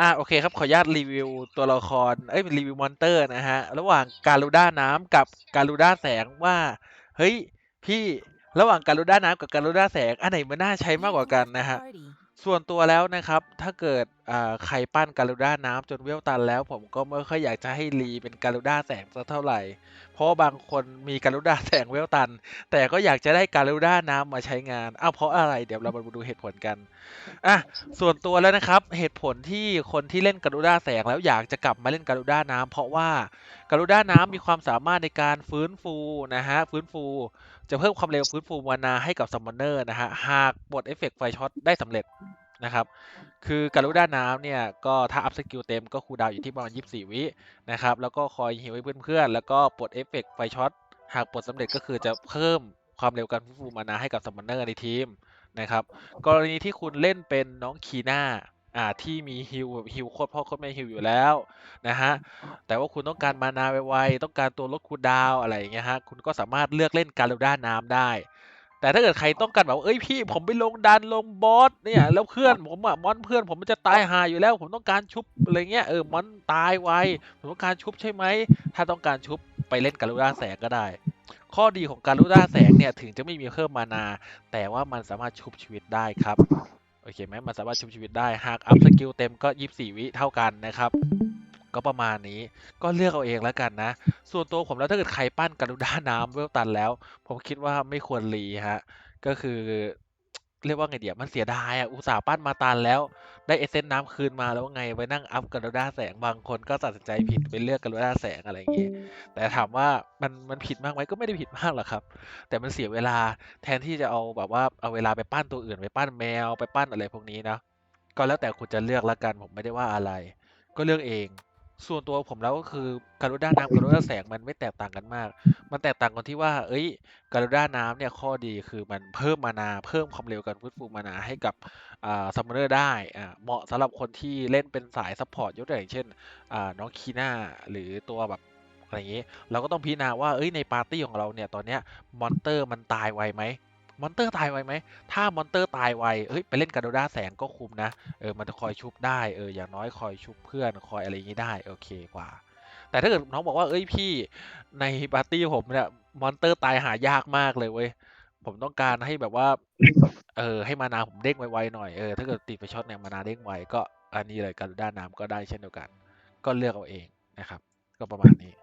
อ่าโอเคครับขออนุญาตรีวิวตัวละครเอ้ยรีวิวมอนเตอร์นะฮะ ระหว่างการูด้าน้ำกับการูด้าแสงว่า เฮ้ย พี่ระหว่างการูด้าน้ำกับการูด้าแสงอันไหนมันน่าใช้มากกว่ากันนะฮะ ส่วนตัวแล้วนะครับ ถ้าเกิดใครปั้นการูด้าน้ำจนเวลตันแล้ว ผมก็ไม่ค่อยอยากจะให้รีเป็นการูด้าแสงสักเท่าไหร่ เพราะบางคนมีการูด้าแสงเวลตัน แต่ก็อยากจะได้การูด้าน้ำมาใช้งานอ้าวเพราะอะไรเดี๋ยวเรามาดูเหตุผลกันอะส่วนตัวแล้วนะครับ เหตุผลที่คนที่เล่นการูด้าแสงแล้วอยากจะกลับมาเล่นการูด้าน้ำเพราะว่าการูด้าน้ำมีความสามารถในการฟื้นฟูนะฮะฟื้นฟู จะเพิ่มความเร็วฟื้นฟูมานาให้กับซัมมอนเนอร์นะฮะหากบดเอฟเฟกต์ไฟช็อตได้สำเร็จนะครับ คือการูด้าน้ำเนี่ยก็ถ้าอัพสกิลเต็มก็คูลดาวอยู่ที่ประมาณ 24 วินะครับ แล้วก็คอยฮิวให้เพื่อนๆ แล้วก็ปลดเอฟเฟกต์ไฟช็อต หากปลดสำเร็จก็คือจะเพิ่มความเร็วการฟื้นฟูมานาให้กับซัมมอนเนอร์ในทีมนะครับ กรณีที่คุณเล่นเป็นน้องคีน่าอ่าที่มีฮิวแบบฮิวโคตรพ่อโคตรแม่ฮิวอยู่แล้วนะฮะแต่ว่าคุณต้องการมานาไวๆต้องการตัวลดคูดาวอะไรอย่างเงี้ยฮะคุณก็สามารถเลือกเล่นการูด้าน้ำได้ แต่ถ้าเกิดใครต้องการแบบเอ้ยพี่ผมไปลงดันลงบอสเนี่ยแล้วเพื่อนผมอะมอนเพื่อนผมมันจะตายหาอยู่แล้ว ผมต้องการชุบอะไรเงี้ยเออมอนตายไวผมต้องการชุบใช่ไหมถ้าต้องการชุบไปเล่นการูด้าแสงก็ได้ ข้อดีของการูด้าแสงเนี่ยถึงจะไม่มีเพิ่มมานา แต่ว่ามันสามารถชุบชีวิตได้ครับโอเคไหมมันสามารถชุบชีวิตได้หากอัพสกิลเต็มก็ 24 วิเท่ากันนะครับ ก็ประมาณนี้ ก็เลือกเอาเองแล้วกันนะ ส่วนตัวผมแล้วถ้าเกิดใครปั้นการุด้าน้ำเวลตันแล้ว ผมคิดว่าไม่ควรรีฮะ ก็คือ เรียกว่าไงเดียวมันเสียดายอะ อุตส่าห์ปั้นมาตันแล้ว ได้เอเซนต์น้ำคืนมาแล้วไง ไปนั่งอัพการุด้าแสงบางคนก็ตัดสินใจผิดไปเลือกการุด้าแสงอะไรอย่างงี้แต่ถามว่ามันมันผิดมากไหมก็ไม่ได้ผิดมากหรอกครับ แต่มันเสียเวลาแทนที่จะเอาแบบว่าเอาเวลาไปปั้นตัวอื่นไปปั้นแมวไปปั้นอะไรพวกนี้นะก็แล้วแต่คุณจะเลือกละกันผมไม่ได้ว่าอะไร ก็เลือกเอง ส่วนตัวผมแล้วก็คือการุด้าน้ำการุด้าแสงมันไม่แตกต่างกันมาก มันแตกต่างกันที่ว่า เอ้ยการุด้าน้ำเนี่ยข้อดีคือมันเพิ่มมานาเพิ่มความเร็วการฟื้นฟูมานาให้กับอ่าซัมเนอร์ได้อ่าเหมาะสำหรับคนที่เล่นเป็นสายซัพพอร์ตยกตัวอย่างเช่นอ่าน้องคีน่าหรือตัวแบบอะไรอย่างงี้ เราก็ต้องพิจารณาว่าเอ้ยในปาร์ตี้ของเราเนี่ยตอนเนี้ยมอนเตอร์มันตายไวไหม มอนเตอร์ตายไวไหม ถ้ามอนเตอร์ตายไว เฮ้ย ไปเล่นการโดด้าแสงก็คุ้มนะ เออ มันจะคอยชุบได้ เออ อย่างน้อยคอยชุบเพื่อน คอยอะไรอย่างนี้ได้ โอเคกว่า แต่ถ้าเกิดน้องบอกว่า เอ้ยพี่ ในปาร์ตี้ผมเนี่ย มอนเตอร์ตายหายากมากเลยเว้ย ผมต้องการให้แบบว่า เออ ให้มานาผมเด้งไวๆหน่อย เออ ถ้าเกิดติดไปช็อตเนี่ยมานาเด้งไว ก็อันนี้เลยการโดด้าน้ำก็ได้เช่นเดียวกัน ก็เลือกเอาเองนะครับ ก็ประมาณนี้